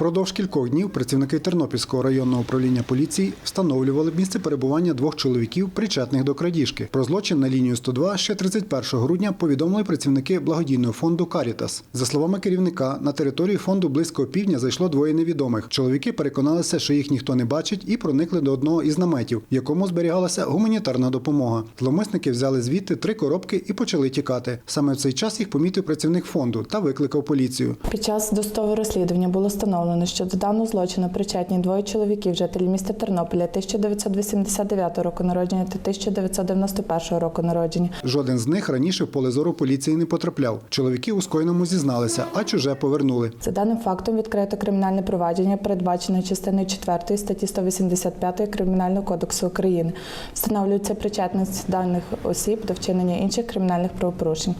Впродовж кількох днів працівники Тернопільського районного управління поліції встановлювали місце перебування двох чоловіків, причетних до крадіжки. Про злочин на лінію 102 ще 31 грудня повідомили працівники благодійного фонду Карітас. За словами керівника, на територію фонду близько півдня зайшло двоє невідомих. Чоловіки переконалися, що їх ніхто не бачить, і проникли до одного із наметів, в якому зберігалася гуманітарна допомога. Зловмисники взяли звідти три коробки і почали тікати. Саме в цей час їх помітив працівник фонду та викликав поліцію. Під час досудового розслідування було встановлено, що до даного злочину причетні двоє чоловіків, жителі міста Тернополя 1989 року народження та 1991 року народження. Жоден з них раніше в поле зору поліції не потрапляв. Чоловіки у скоєному зізналися, а чуже повернули. За даним фактом відкрито кримінальне провадження, передбачене частиною 4 статті 185 Кримінального кодексу України. Встановлюється причетність даних осіб до вчинення інших кримінальних правопорушень.